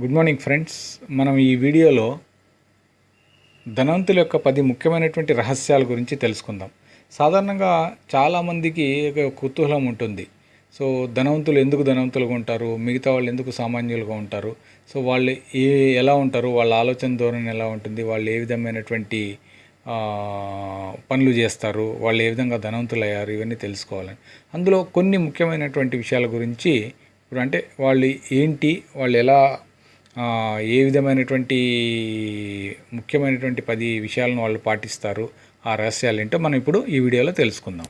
Good morning friends. మనం ఈ వీడియోలో ధనవంతుల యొక్క పది ముఖ్యమైనటువంటి రహస్యాల గురించి తెలుసుకుందాం. సాధారణంగా చాలామందికి ఒక కుతూహలం ఉంటుంది. సో ధనవంతులు ఎందుకు ధనవంతులుగా ఉంటారు? మిగతా వాళ్ళు ఎందుకు సామాన్యులుగా ఉంటారు? సో వాళ్ళు ఏ ఎలా ఉంటారు? వాళ్ళ ఆలోచన ధోరణి ఎలా ఉంటుంది? వాళ్ళు ఏ విధమైనటువంటి పనులు చేస్తారు? వాళ్ళు ఏ విధంగా ధనవంతులు అయ్యారు? ఇవన్నీ తెలుసుకోవాలని. అందులో కొన్ని ముఖ్యమైనటువంటి విషయాల గురించి ఇప్పుడు అంటే వాళ్ళు ఏంటి? వాళ్ళు ఎలా ఏ విధమైనటువంటి ముఖ్యమైనటువంటి పది విషయాలను వాళ్ళు పాటిస్తారు ఆ రహస్యాలు ఏంటో మనం ఇప్పుడు ఈ వీడియోలో తెలుసుకుందాం.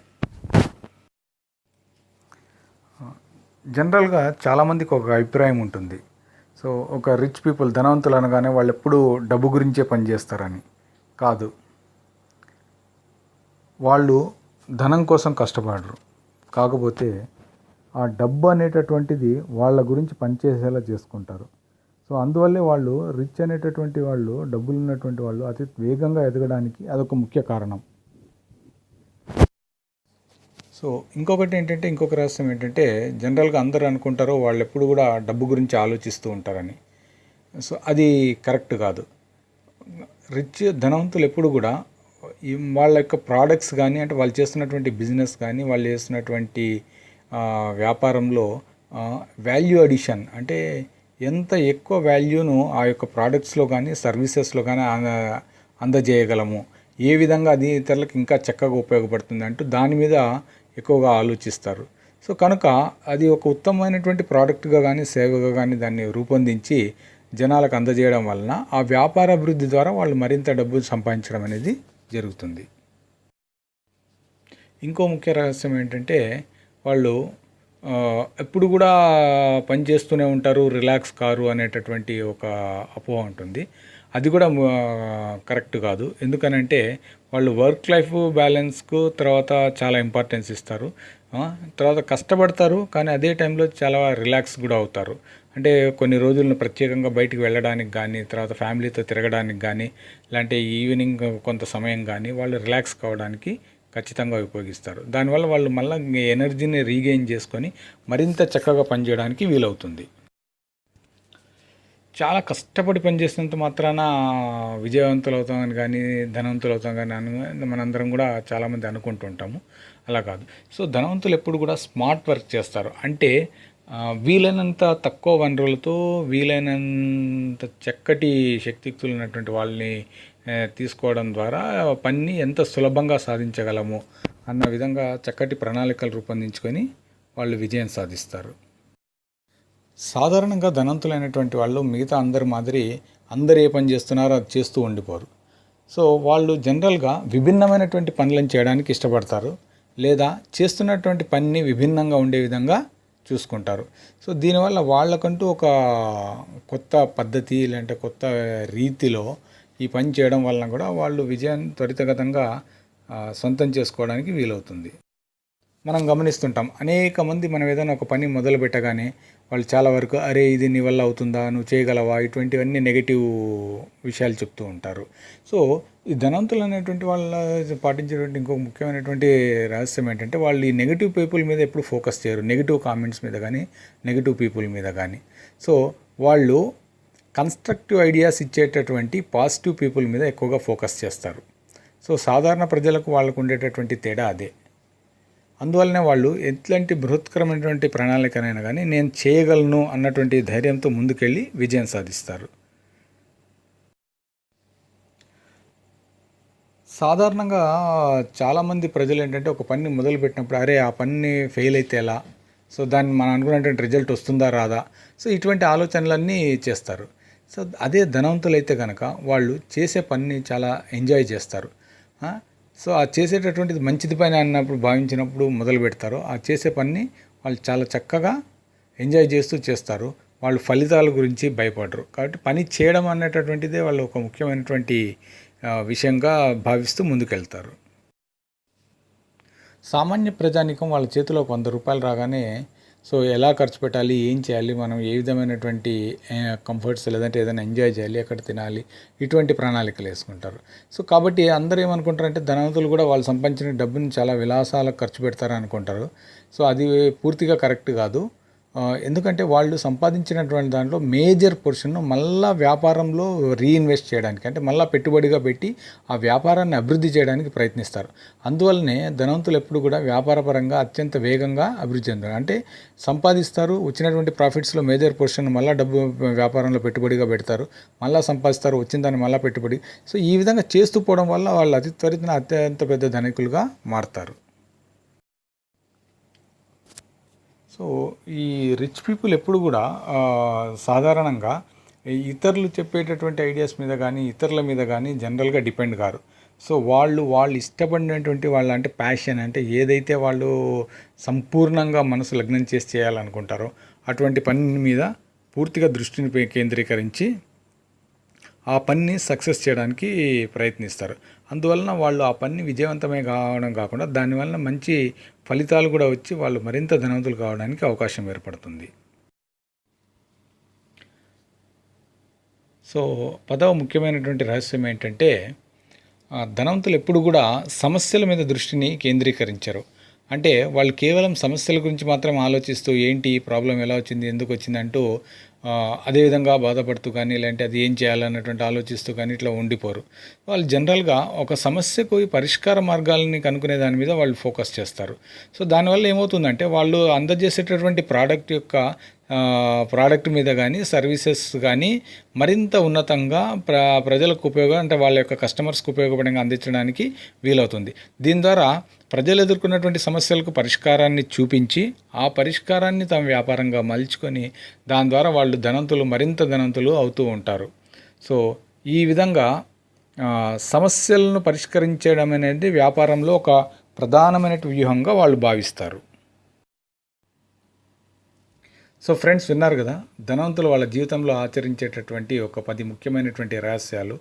జనరల్గా చాలామందికి ఒక అభిప్రాయం ఉంటుంది. సో ఒక రిచ్ పీపుల్ ధనవంతులు అనగానే వాళ్ళు ఎప్పుడూ డబ్బు గురించే పనిచేస్తారని కాదు. వాళ్ళు ధనం కోసం కష్టపడరు. కాకపోతే ఆ డబ్బు అనేటటువంటిది వాళ్ళ గురించి పనిచేసేలా చేసుకుంటారు. సో అందువల్లే వాళ్ళు రిచ్ అనేటటువంటి వాళ్ళు డబ్బులు ఉన్నటువంటి వాళ్ళు అతి వేగంగా ఎదగడానికి అదొక ముఖ్య కారణం. సో ఇంకొకటి ఏంటంటే ఇంకొక రహస్యం ఏంటంటే జనరల్గా అందరూ అనుకుంటారో వాళ్ళు ఎప్పుడు కూడా డబ్బు గురించి ఆలోచిస్తూ ఉంటారని. సో అది కరెక్ట్ కాదు. రిచ్ ధనవంతులు ఎప్పుడు కూడా వాళ్ళ యొక్క ప్రోడక్ట్స్ కానీ అంటే వాళ్ళు చేస్తున్నటువంటి బిజినెస్ కానీ వాళ్ళు చేస్తున్నటువంటి వ్యాపారంలో వాల్యూ అడిషన్ అంటే ఎంత ఎక్కువ వాల్యూను ఆ యొక్క ప్రోడక్ట్స్లో కానీ సర్వీసెస్లో కానీ అంద- అందజేయగలము? ఏ విధంగా అది ఇతరులకు ఇంకా చక్కగా ఉపయోగపడుతుంది అంటూ దాని మీద ఎక్కువగా ఆలోచిస్తారు. సో కనుక అది ఒక ఉత్తమమైనటువంటి ప్రోడక్ట్గా కానీ సేవగా కానీ దాన్ని రూపొందించి జనాలకు అందజేయడం వలన ఆ వ్యాపార అభివృద్ధి ద్వారా వాళ్ళు మరింత డబ్బులు సంపాదించడం అనేది జరుగుతుంది. ఇంకో ముఖ్య రహస్యం ఏంటంటే వాళ్ళు ఎప్పుడు కూడా పని చేస్తూనే ఉంటారు రిలాక్స్ కారు అనేటటువంటి ఒక అపోహ ఉంటుంది. అది కూడా కరెక్ట్ కాదు. ఎందుకనంటే వాళ్ళు వర్క్ లైఫ్ బ్యాలెన్స్కు తర్వాత చాలా ఇంపార్టెన్స్ ఇస్తారు. తర్వాత కష్టపడతారు కానీ అదే టైంలో చాలా రిలాక్స్ కూడా అవుతారు. అంటే కొన్ని రోజులను ప్రత్యేకంగా బయటికి వెళ్ళడానికి కానీ తర్వాత ఫ్యామిలీతో తిరగడానికి కానీ లేదంటే ఈవినింగ్ కొంత సమయం కానీ వాళ్ళు రిలాక్స్ కావడానికి ఖచ్చితంగా ఉపయోగిస్తారు. దానివల్ల వాళ్ళు మళ్ళీ ఎనర్జీని రీగెయిన్ చేసుకొని మరింత చక్కగా పనిచేయడానికి వీలవుతుంది. చాలా కష్టపడి పనిచేసినంత మాత్రాన విజయవంతులు అవుతామని కానీ ధనవంతులు అవుతాం కానీ అను మనందరం కూడా చాలామంది అనుకుంటుంటాము అలా కాదు. సో ధనవంతులు ఎప్పుడు కూడా స్మార్ట్ వర్క్ చేస్తారు. అంటే వీలైనంత తక్కువ వనరులతో వీలైనంత చక్కటి శక్తియుక్తులు ఉన్నటువంటి వాళ్ళని తీసుకోవడం ద్వారా పని ఎంత సులభంగా సాధించగలము అన్న విధంగా చక్కటి ప్రణాళికలు రూపొందించుకొని వాళ్ళు విజయం సాధిస్తారు. సాధారణంగా ధనవంతులైనటువంటి వాళ్ళు మిగతా అందరి మాదిరి అందరు ఏ పని చేస్తున్నారో అది చేస్తూ ఉండిపోరు. సో వాళ్ళు జనరల్గా విభిన్నమైనటువంటి పనులను చేయడానికి ఇష్టపడతారు లేదా చేస్తున్నటువంటి పనిని విభిన్నంగా ఉండే విధంగా చూసుకుంటారు. సో దీనివల్ల వాళ్ళకంటూ ఒక కొత్త పద్ధతి లేదంటే కొత్త రీతిలో ఈ పని చేయడం వలన కూడా వాళ్ళు విజయాన్ని త్వరితగతంగా సొంతం చేసుకోవడానికి వీలవుతుంది. మనం గమనిస్తుంటాం అనేక మంది మనం ఏదైనా ఒక పని మొదలు పెట్టగానే వాళ్ళు చాలా వరకు అరే ఇది నీ వల్ల అవుతుందా? నువ్వు చేయగలవా? ఇటువంటివన్నీ నెగిటివ్ విషయాలు చెప్తూ ఉంటారు. సో ఈ ధనవంతులు అనేటువంటి వాళ్ళ పాటించేటువంటి ఇంకొక ముఖ్యమైనటువంటి రహస్యం ఏంటంటే వాళ్ళు ఈ నెగిటివ్ పీపుల్ మీద ఎప్పుడు ఫోకస్ చేయరు. నెగిటివ్ కామెంట్స్ మీద కానీ నెగిటివ్ పీపుల్ మీద కానీ సో వాళ్ళు కన్స్ట్రక్టివ్ ఐడియాస్ ఇచ్చేటటువంటి పాజిటివ్ పీపుల్ మీద ఎక్కువగా ఫోకస్ చేస్తారు. సో సాధారణ ప్రజలకు వాళ్ళకు ఉండేటటువంటి తేడా అదే. అందువల్లనే వాళ్ళు ఎట్లాంటి బృహత్కరమైనటువంటి ప్రణాళికనైనా కానీ నేను చేయగలను అన్నటువంటి ధైర్యంతో ముందుకెళ్ళి విజయం సాధిస్తారు. సాధారణంగా చాలామంది ప్రజలు ఏంటంటే ఒక పని మొదలుపెట్టినప్పుడు అరే ఆ పని ఫెయిల్ అయితే ఎలా? సో దాన్ని మనం అనుకున్నటువంటి రిజల్ట్ వస్తుందా రాదా? సో ఇటువంటి ఆలోచనలన్నీ చేస్తారు. సో అదే ధనవంతులైతే కనుక వాళ్ళు చేసే పనిని చాలా ఎంజాయ్ చేస్తారు. సో ఆ చేసేటటువంటిది మంచిది పని అన్నప్పుడు భావించినప్పుడు మొదలు పెడతారు. ఆ చేసే పనిని వాళ్ళు చాలా చక్కగా ఎంజాయ్ చేస్తూ చేస్తారు. వాళ్ళు ఫలితాల గురించి భయపడరు. కాబట్టి పని చేయడం అనేటటువంటిదే వాళ్ళు ఒక ముఖ్యమైనటువంటి విషయంగా భావిస్తూ ముందుకెళ్తారు. సామాన్య ప్రజానికం వాళ్ళ చేతిలో ఒక వంద రూపాయలు రాగానే సో ఎలా ఖర్చు పెట్టాలి ఏం చేయాలి మనం ఏ విధమైనటువంటి కంఫర్ట్స్ లేదంటే ఏదైనా ఎంజాయ్ చేయాలి ఎక్కడ తినాలి ఇటువంటి ప్రణాళికలు వేసుకుంటారు. సో కాబట్టి అందరూ ఏమనుకుంటారంటే ధనవంతులు కూడా వాళ్ళు సంపాదించిన డబ్బుని చాలా విలాసాలకు ఖర్చు పెడతారు అనుకుంటారు సో అది పూర్తిగా కరెక్ట్ కాదు. ఎందుకంటే వాళ్ళు సంపాదించినటువంటి దాంట్లో మేజర్ పోర్షన్ను మళ్ళా వ్యాపారంలో రీఇన్వెస్ట్ చేయడానికి అంటే మళ్ళీ పెట్టుబడిగా పెట్టి ఆ వ్యాపారాన్ని అభివృద్ధి చేయడానికి ప్రయత్నిస్తారు. అందువల్లనే ధనవంతులు ఎప్పుడు కూడా వ్యాపారపరంగా అత్యంత వేగంగా అభివృద్ధి చెందారు అంటే సంపాదిస్తారు వచ్చినటువంటి ప్రాఫిట్స్లో మేజర్ పోర్షన్ మళ్ళీ డబ్బు వ్యాపారంలో పెట్టుబడిగా పెడతారు మళ్ళీ సంపాదిస్తారు వచ్చిన దాన్ని మళ్ళీ పెట్టుబడి. సో ఈ విధంగా చేస్తూ పోవడం వల్ల వాళ్ళు అతి త్వరితన అత్యంత పెద్ద ధనికులుగా మారుతారు. సో ఈ రిచ్ పీపుల్ ఎప్పుడు కూడా సాధారణంగా ఇతరులు చెప్పేటటువంటి ఐడియాస్ మీద కానీ ఇతరుల మీద కానీ జనరల్గా డిపెండ్ కారు. సో వాళ్ళు వాళ్ళు ఇష్టపడినటువంటి వాళ్ళ అంటే ప్యాషన్ అంటే ఏదైతే వాళ్ళు సంపూర్ణంగా మనసు లగ్నం చేసి చేయాలనుకుంటారో అటువంటి పని మీద పూర్తిగా దృష్టిని కేంద్రీకరించి ఆ పనిని సక్సెస్ చేయడానికి ప్రయత్నిస్తారు. అందువలన వాళ్ళు ఆ పని విజయవంతమే కావడం కాకుండా దానివలన మంచి ఫలితాలు కూడా వచ్చి వాళ్ళు మరింత ధనవంతులు కావడానికి అవకాశం ఏర్పడుతుంది. సో పదవ ముఖ్యమైనటువంటి రహస్యం ఏంటంటే ఆ, ధనవంతులు ఎప్పుడు కూడా సమస్యల మీద దృష్టిని కేంద్రీకరించరు. అంటే వాళ్ళు కేవలం సమస్యల గురించి మాత్రం ఆలోచిస్తూ ఏంటి ప్రాబ్లం ఎలా వచ్చింది ఎందుకు వచ్చింది అంటూ అదేవిధంగా బాధపడుతూ కానీ లేదంటే అది ఏం చేయాలన్నటువంటి ఆలోచిస్తూ కానీ ఇట్లా ఉండిపోరు. వాళ్ళు జనరల్గా ఒక సమస్యకు పరిష్కార మార్గాలని కనుక్కునే దాని మీద వాళ్ళు ఫోకస్ చేస్తారు. సో దానివల్ల ఏమవుతుందంటే వాళ్ళు అందజేసేటటువంటి ప్రోడక్ట్ యొక్క ప్రోడక్ట్ మీద కానీ సర్వీసెస్ కానీ మరింత ఉన్నతంగా ప్ర ప్రజలకు ఉపయోగం అంటే వాళ్ళ యొక్క కస్టమర్స్కి ఉపయోగపడంగా అందించడానికి వీలవుతుంది. దీని ద్వారా ప్రజలు ఎదుర్కొన్నటువంటి సమస్యలకు పరిష్కారాన్ని చూపించి ఆ పరిష్కారాన్ని తమ వ్యాపారంగా మలుచుకొని దాని ద్వారా వాళ్ళు ధనంతులు మరింత ధనంతులు అవుతూ ఉంటారు. సో ఈ విధంగా సమస్యలను పరిష్కరించడం అనేది వ్యాపారంలో ఒక ప్రధానమైన వ్యూహంగా వాళ్ళు భావిస్తారు. సో ఫ్రెండ్స్ విన్నారు కదా ధనవంతులు వాళ్ళ జీవితంలో ఆచరించేటటువంటి ఒక పది ముఖ్యమైనటువంటి రహస్యాలు.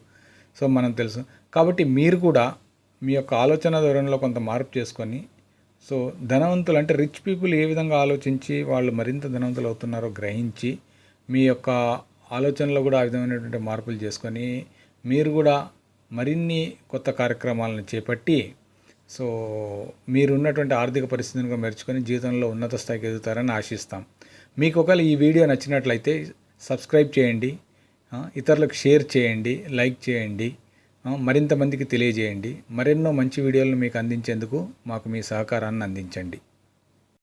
సో మనం తెలుసు. కాబట్టి మీరు కూడా మీ యొక్క ఆలోచన ధోరణిలో కొంత మార్పు చేసుకొని సో ధనవంతులు అంటే రిచ్ పీపుల్ ఏ విధంగా ఆలోచించి వాళ్ళు మరింత ధనవంతులు అవుతున్నారో గ్రహించి మీ యొక్క ఆలోచనలో కూడా ఆ విధమైనటువంటి మార్పులు చేసుకొని మీరు కూడా మరిన్ని కొత్త కార్యక్రమాలను చేపట్టి సో మీరు ఉన్నటువంటి ఆర్థిక పరిస్థితిని మెరుచుకొని జీవితంలో ఉన్నత స్థాయికి ఎదుగుతారని ఆశిస్తాం. మీకు ఒకవేళ ఈ వీడియో నచ్చినట్లయితే సబ్స్క్రైబ్ చేయండి. ఇతరులకు షేర్ చేయండి లైక్ చేయండి మరింత మందికి తెలియజేయండి. మరెన్నో మంచి వీడియోలను మీకు అందించేందుకు మాకు మీ సహకారాన్ని అందించండి.